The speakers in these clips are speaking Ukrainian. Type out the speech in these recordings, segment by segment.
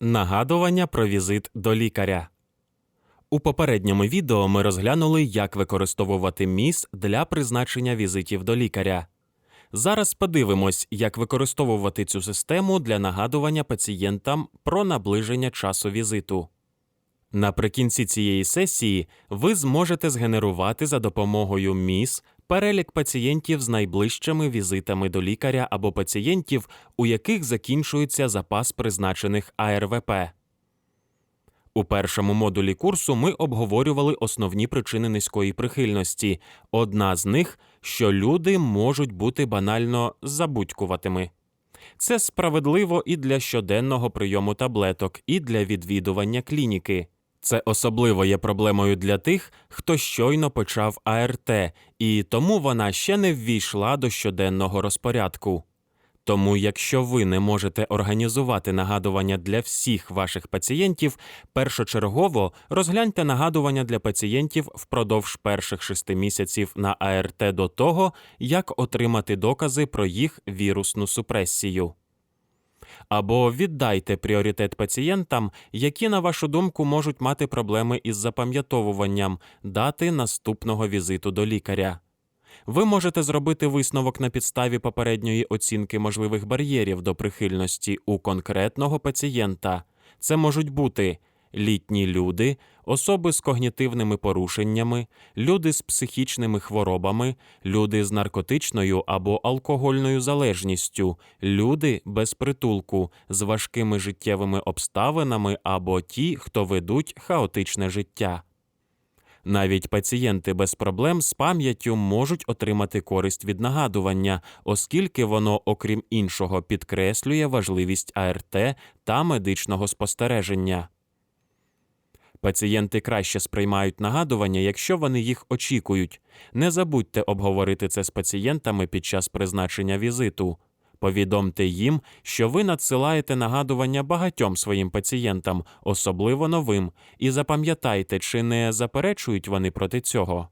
Нагадування про візит до лікаря. У попередньому відео ми розглянули, як використовувати міс для призначення візитів до лікаря. Зараз подивимось, як використовувати цю систему для нагадування пацієнтам про наближення часу візиту. Наприкінці цієї сесії ви зможете згенерувати за допомогою МІС перелік пацієнтів з найближчими візитами до лікаря або пацієнтів, у яких закінчується запас призначених АРВП. У першому модулі курсу ми обговорювали основні причини низької прихильності. Одна з них, що люди можуть бути банально забудькуватими. Це справедливо і для щоденного прийому таблеток, і для відвідування клініки. Це особливо є проблемою для тих, хто щойно почав АРТ, і тому вона ще не ввійшла до щоденного розпорядку. Тому, якщо ви не можете організувати нагадування для всіх ваших пацієнтів, першочергово розгляньте нагадування для пацієнтів впродовж перших шести місяців на АРТ до того, як отримати докази про їх вірусну супресію. Або віддайте пріоритет пацієнтам, які, на вашу думку, можуть мати проблеми із запам'ятовуванням дати наступного візиту до лікаря. Ви можете зробити висновок на підставі попередньої оцінки можливих бар'єрів до прихильності у конкретного пацієнта. Це можуть бути літні люди, особи з когнітивними порушеннями, люди з психічними хворобами, люди з наркотичною або алкогольною залежністю, люди без притулку, з важкими життєвими обставинами або ті, хто ведуть хаотичне життя. Навіть пацієнти без проблем з пам'яттю можуть отримати користь від нагадування, оскільки воно, окрім іншого, підкреслює важливість АРТ та медичного спостереження. Пацієнти краще сприймають нагадування, якщо вони їх очікують. Не забудьте обговорити це з пацієнтами під час призначення візиту. Повідомте їм, що ви надсилаєте нагадування багатьом своїм пацієнтам, особливо новим, і запам'ятайте, чи не заперечують вони проти цього.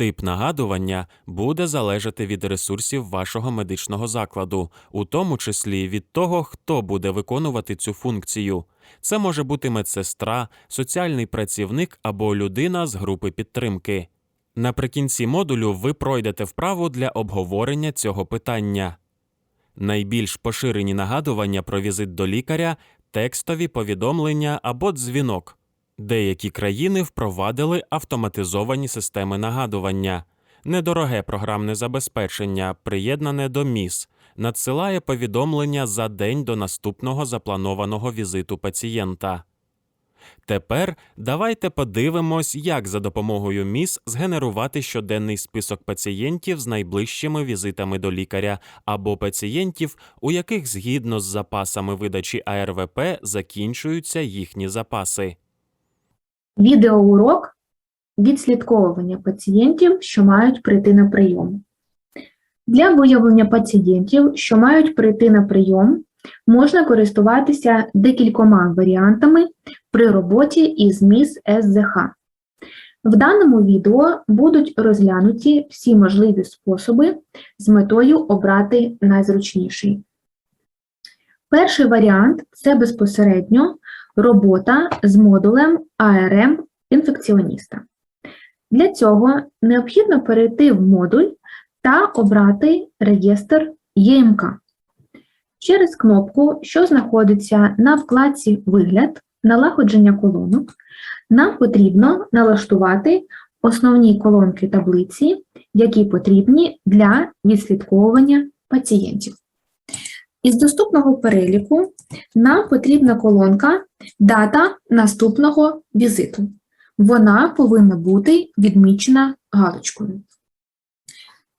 Тип нагадування буде залежати від ресурсів вашого медичного закладу, у тому числі від того, хто буде виконувати цю функцію. Це може бути медсестра, соціальний працівник або людина з групи підтримки. Наприкінці модулю ви пройдете вправу для обговорення цього питання. Найбільш поширені нагадування про візит до лікаря текстові повідомлення або дзвінок. Деякі країни впровадили автоматизовані системи нагадування. Недороге програмне забезпечення, приєднане до МІС, надсилає повідомлення за день до наступного запланованого візиту пацієнта. Тепер давайте подивимось, як за допомогою МІС згенерувати щоденний список пацієнтів з найближчими візитами до лікаря або пацієнтів, у яких згідно з запасами видачі АРВП закінчуються їхні запаси. Відеоурок відслідковування пацієнтів, що мають прийти на прийом. Для виявлення пацієнтів, що мають прийти на прийом, можна користуватися декількома варіантами при роботі із МІС СЗХ. В даному відео будуть розглянуті всі можливі способи з метою обрати найзручніший. Перший варіант це безпосередньо робота з модулем АРМ інфекціоніста. Для цього необхідно перейти в модуль та обрати реєстр ЄМК. Через кнопку, що знаходиться на вкладці Вигляд, налагодження колонок, нам потрібно налаштувати основні колонки таблиці, які потрібні для відслідковування пацієнтів. Із доступного переліку нам потрібна колонка Дата наступного візиту. Вона повинна бути відмічена галочкою.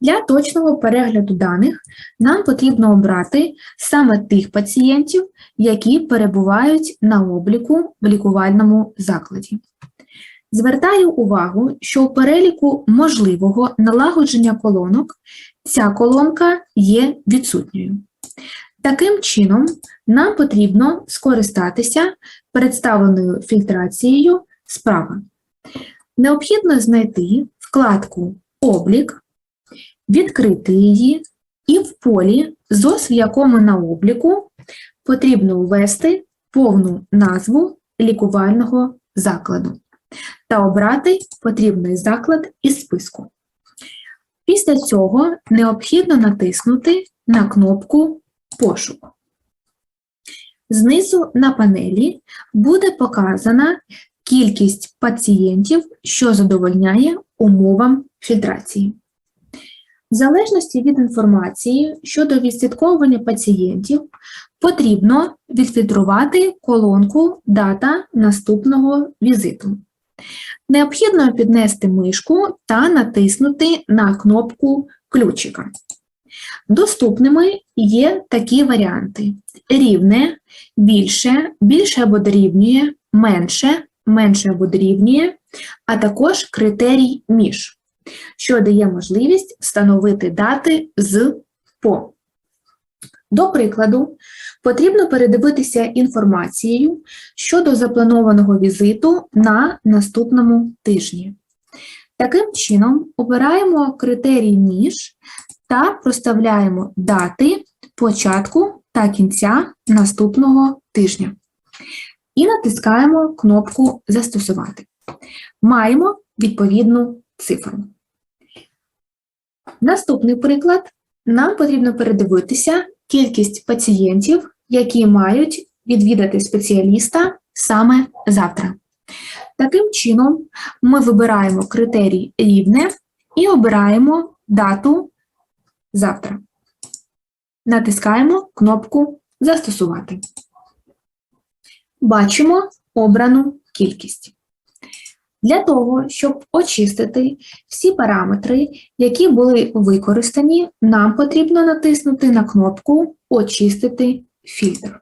Для точного перегляду даних нам потрібно обрати саме тих пацієнтів, які перебувають на обліку в лікувальному закладі. Звертаю увагу, що у переліку можливого налагодження колонок ця колонка є відсутньою. Таким чином, нам потрібно скористатися представленою фільтрацією справа. Необхідно знайти вкладку Облік, відкрити її і в полі ЗОС, в якому на обліку потрібно ввести повну назву лікувального закладу та обрати потрібний заклад із списку. Після цього необхідно натиснути на кнопку Пошук. Знизу на панелі буде показана кількість пацієнтів, що задовольняє умовам фільтрації. В залежності від інформації щодо відслідковування пацієнтів, потрібно відфільтрувати колонку Дата наступного візиту. Необхідно піднести мишку та натиснути на кнопку ключика. Доступними є такі варіанти: рівне, більше, більше або дорівнює, менше, менше або дорівнює, а також критерій між, що дає можливість встановити дати з по. До прикладу, потрібно передивитися інформацією щодо запланованого візиту на наступному тижні. Таким чином, обираємо критерій між та проставляємо дати початку та кінця наступного тижня. І натискаємо кнопку Застосувати. Маємо відповідну цифру. Наступний приклад. Нам потрібно передивитися кількість пацієнтів, які мають відвідати спеціаліста саме завтра. Таким чином, ми вибираємо критерій рівне і обираємо дату завтра. Натискаємо кнопку Застосувати. Бачимо обрану кількість. Для того, щоб очистити всі параметри, які були використані, нам потрібно натиснути на кнопку Очистити фільтр.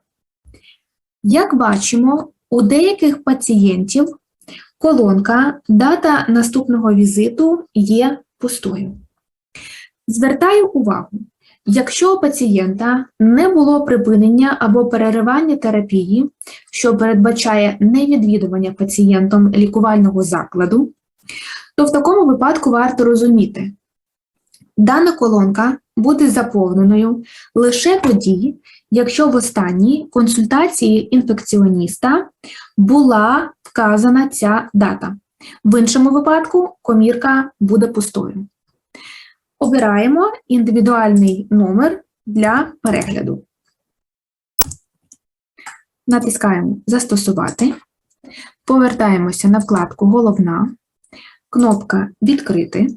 Як бачимо, у деяких пацієнтів колонка Дата наступного візиту є пустою. Звертаю увагу, якщо у пацієнта не було припинення або переривання терапії, що передбачає невідвідування пацієнтом лікувального закладу, то в такому випадку варто розуміти, дана колонка буде заповненою лише тоді, якщо в останній консультації інфекціоніста була вказана ця дата. В іншому випадку комірка буде пустою. Обираємо індивідуальний номер для перегляду. Натискаємо Застосувати. Повертаємося на вкладку Головна, кнопка Відкрити.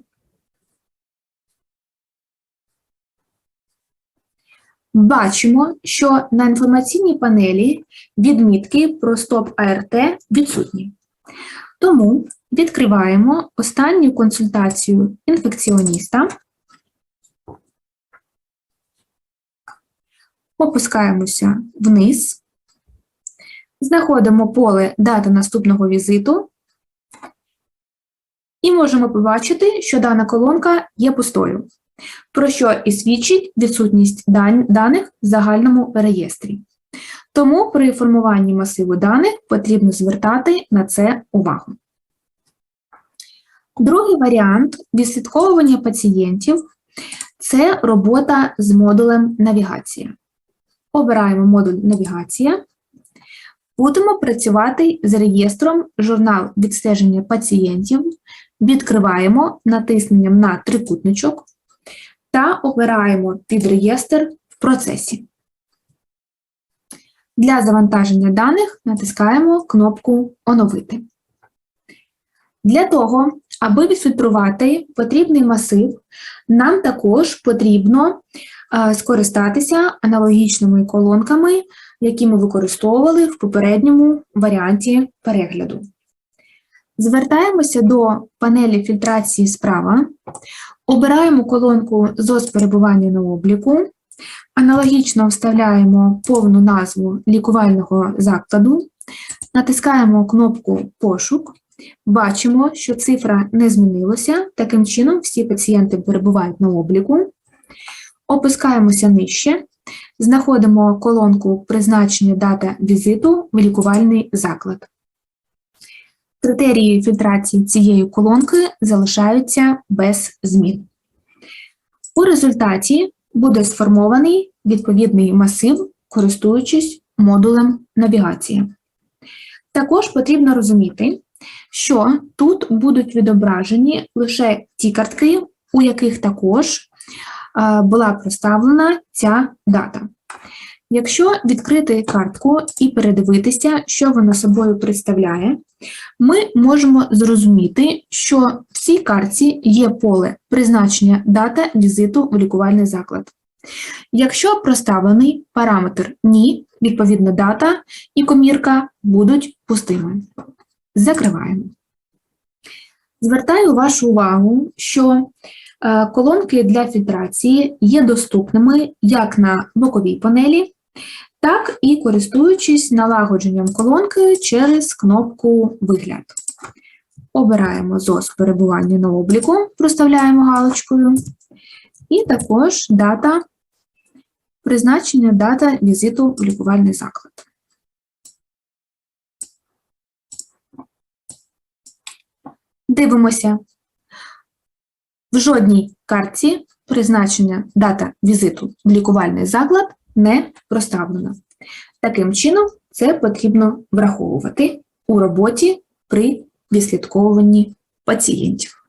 Бачимо, що на інформаційній панелі відмітки про стоп АРТ відсутні. Тому відкриваємо останню консультацію інфекціоніста. Опускаємося вниз, знаходимо поле дата наступного візиту і можемо побачити, що дана колонка є пустою, про що і свідчить відсутність даних в загальному реєстрі. Тому при формуванні масиву даних потрібно звертати на це увагу. Другий варіант відслідковування пацієнтів це робота з модулем навігація. Обираємо модуль навігація. Будемо працювати з реєстром журнал відстеження пацієнтів. Відкриваємо натисненням на трикутничок та обираємо підреєстр в процесі. Для завантаження даних натискаємо кнопку Оновити. Для того, аби відфільтрувати потрібний масив, нам також потрібно скористатися аналогічними колонками, які ми використовували в попередньому варіанті перегляду. Звертаємося до панелі фільтрації справа, обираємо колонку ЗОС перебування на обліку, аналогічно вставляємо повну назву лікувального закладу, натискаємо кнопку Пошук. Бачимо, що цифра не змінилася, таким чином всі пацієнти перебувають на обліку. Опускаємося нижче, знаходимо колонку призначення дата візиту в лікувальний заклад. Критерії фільтрації цієї колонки залишаються без змін. У результаті буде сформований відповідний масив, користуючись модулем навігації. Також потрібно розуміти, що тут будуть відображені лише ті картки, у яких також була проставлена ця дата. Якщо відкрити картку і передивитися, що вона собою представляє, ми можемо зрозуміти, що в цій картці є поле призначення дата візиту в лікувальний заклад. Якщо проставлений параметр ні, відповідно дата і комірка будуть пустими. Закриваємо. Звертаю вашу увагу, що е, колонки для фільтрації є доступними як на боковій панелі, так і користуючись налагодженням колонки через кнопку Вигляд. Обираємо ЗОС перебування на обліку, проставляємо галочкою, і також дата призначення дата візиту в лікувальний заклад. Дивимося. В жодній картці призначення дата візиту в лікувальний заклад не проставлена. Таким чином, це потрібно враховувати у роботі при відслідковуванні пацієнтів.